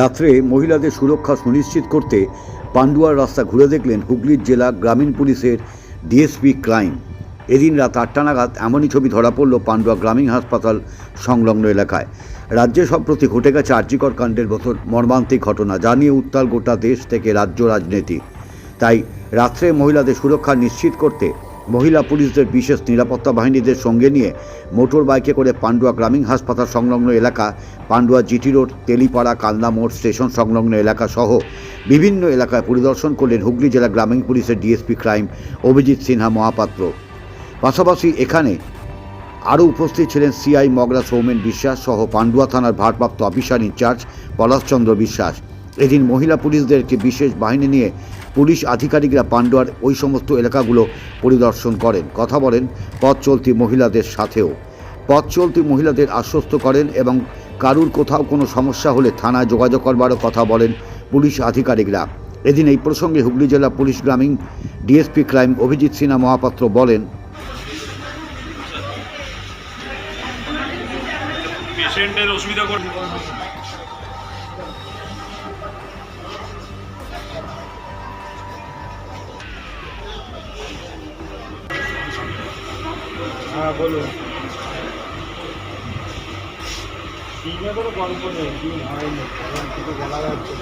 রাত্রে মহিলাদের সুরক্ষা সুনিশ্চিত করতে পান্ডুয়ার রাস্তা ঘুরে দেখলেন হুগলির জেলা গ্রামীণ পুলিশের ডিএসপি ক্রাইম। এদিন রাত আটটা নাগাদ এমনই ছবি ধরা পড়ল পান্ডুয়া গ্রামীণ হাসপাতাল সংলগ্ন এলাকায়। রাজ্যে সম্প্রতি ঘটে গেছে আর্যিকর কাণ্ডের মতো মর্মান্তিক ঘটনা, যা নিয়ে উত্তাল গোটা দেশ থেকে রাজ্য রাজনীতি। তাই রাত্রে মহিলাদের সুরক্ষা নিশ্চিত করতে মহিলা পুলিশদের বিশেষ নিরাপত্তা বাহিনীদের সঙ্গে নিয়ে মোটর বাইকে করে পান্ডুয়া গ্রামীণ হাসপাতাল সংলগ্ন এলাকা, পান্ডুয়া জিটি রোড, তেলিপাড়া, কালনা মোড় স্টেশন সংলগ্ন এলাকা সহ বিভিন্ন এলাকায় পরিদর্শন করলেন হুগলি জেলা গ্রামীণ পুলিশের ডিএসপি ক্রাইম অভিজিৎ সিনহা মহাপাত্র। পাশাপাশি এখানে আরও উপস্থিত ছিলেন সিআই মগরা সৌমেন বিশ্বাস সহ পান্ডুয়া থানার ভারপ্রাপ্ত অফিসার ইনচার্জ পলাশচন্দ্র বিশ্বাস। এদিন মহিলা পুলিশদেরকে বিশেষ বাহিনী নিয়ে পুলিশ আধিকারিকরা পান্ডুয়ার ওই সমস্ত এলাকাগুলো পরিদর্শন করেন। কথা বলেন পথ চলতি মহিলাদের সাথেও। পথ চলতি মহিলাদের আশ্বস্ত করেন এবং কারুর কোথাও কোনো সমস্যা হলে থানায় যোগাযোগ করবারও কথা বলেন পুলিশ আধিকারিকরা। এদিন এই প্রসঙ্গে হুগলি জেলা পুলিশ গ্রামীণ ডিএসপি ক্রাইম অভিজিৎ সিনহা মহাপাত্র বলেন, পেশেন্টের অসুবিধা হ্যাঁ বলুন। দিনে কোনো গল্প নেই দিন হয়নি কিছু বলা যাচ্ছে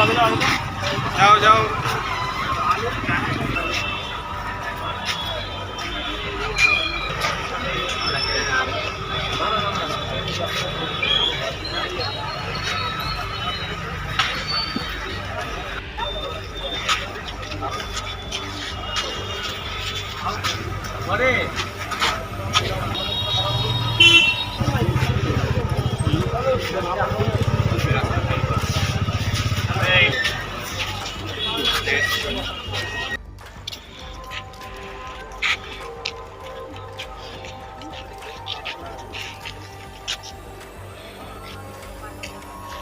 जाओ जाओ अरे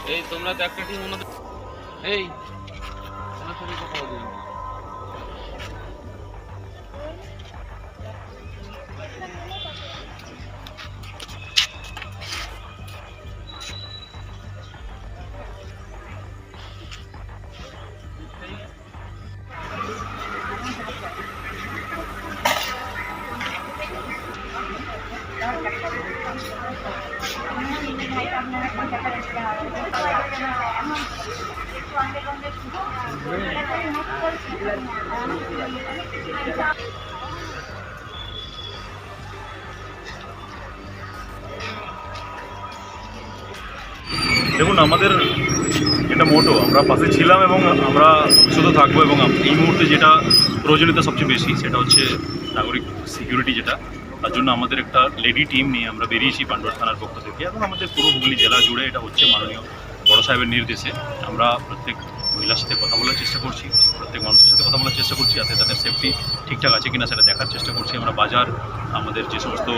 এই তোমরা তো একটা টিম ওনাদের এই দেখুন, আমাদের এটা মোটো আমরা পাশে ছিলাম এবং আমরা শুধু থাকব এবং এই মুহূর্তে যেটা প্রয়োজনীয়তা সবচেয়ে বেশি, সেটা হচ্ছে নাগরিক সিকিউরিটি যেটা তার জন্য আমাদের একটা লেডি টিম নিয়ে আমরা বেরিয়েছি পান্ডুয়া থানার পক্ষ থেকে। এবং আমাদের পুরো হুগলি জেলা জুড়ে এটা হচ্ছে মাননীয় বড় সাহেবের নির্দেশে। আমরা প্রত্যেক মহিলার সাথে কথা বলার চেষ্টা করছি, প্রত্যেক মানুষের সাথে কথা বলার চেষ্টা করছি যাতে তাদের সেফটি ঠিকঠাক আছে কিনা সেটা দেখার চেষ্টা করছি। আমরা বাজার, আমাদের যে সমস্ত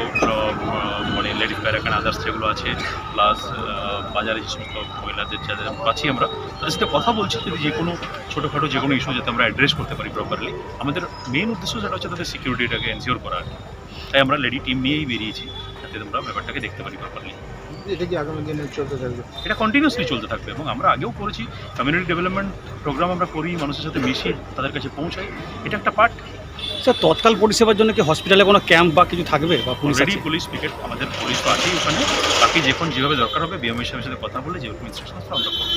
মানে লেডিস প্যারাকান আদার্স যেগুলো আছে প্লাস বাজারে যে সমস্ত মহিলাদের যাদের পাচ্ছি আমরা, তাদের সাথে কথা বলছি যদি যে কোনো ছোটোখাটো যে কোনো ইস্যু যাতে আমরা অ্যাড্রেস করতে পারি প্রপারলি আমাদের মেন উদ্দেশ্য সেটা হচ্ছে তাদের সিকিউরিটিটাকে এনশিওর করা। তাই আমরা লেডি টিম নিয়েই বেরিয়েছি যাতে আমরা ব্যাপারটাকে দেখতে পারি প্রপারলি এটা কি আগামী দিনে চলতে থাকবে? এটা কন্টিনিউসলি চলতে থাকবে এবং আমরা আগেও করেছি কমিউনিটি ডেভেলপমেন্ট প্রোগ্রাম আমরা করি মানুষের সাথে মিশি তাদের কাছে পৌঁছাই। এটা একটা পার্ট স্যার তৎকাল পরিষেবার জন্য কি হসপিটালে কোনো ক্যাম্প বা কিছু থাকবে? বা পুলিশ অলরেডি? পুলিশ পিকেট আমাদের পুলিশ তো আছেই ওখানে। বাকি যখন যেভাবে দরকার হবে বিএমএর সাথে কথা বলে যেরকম ইনস্ট্রাকশন আমরা করব।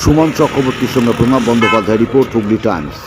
সুমন চক্রবর্তীর সঙ্গে প্রণব বন্দ্যোপাধ্যায় রিপোর্ট হুগলি টাইমস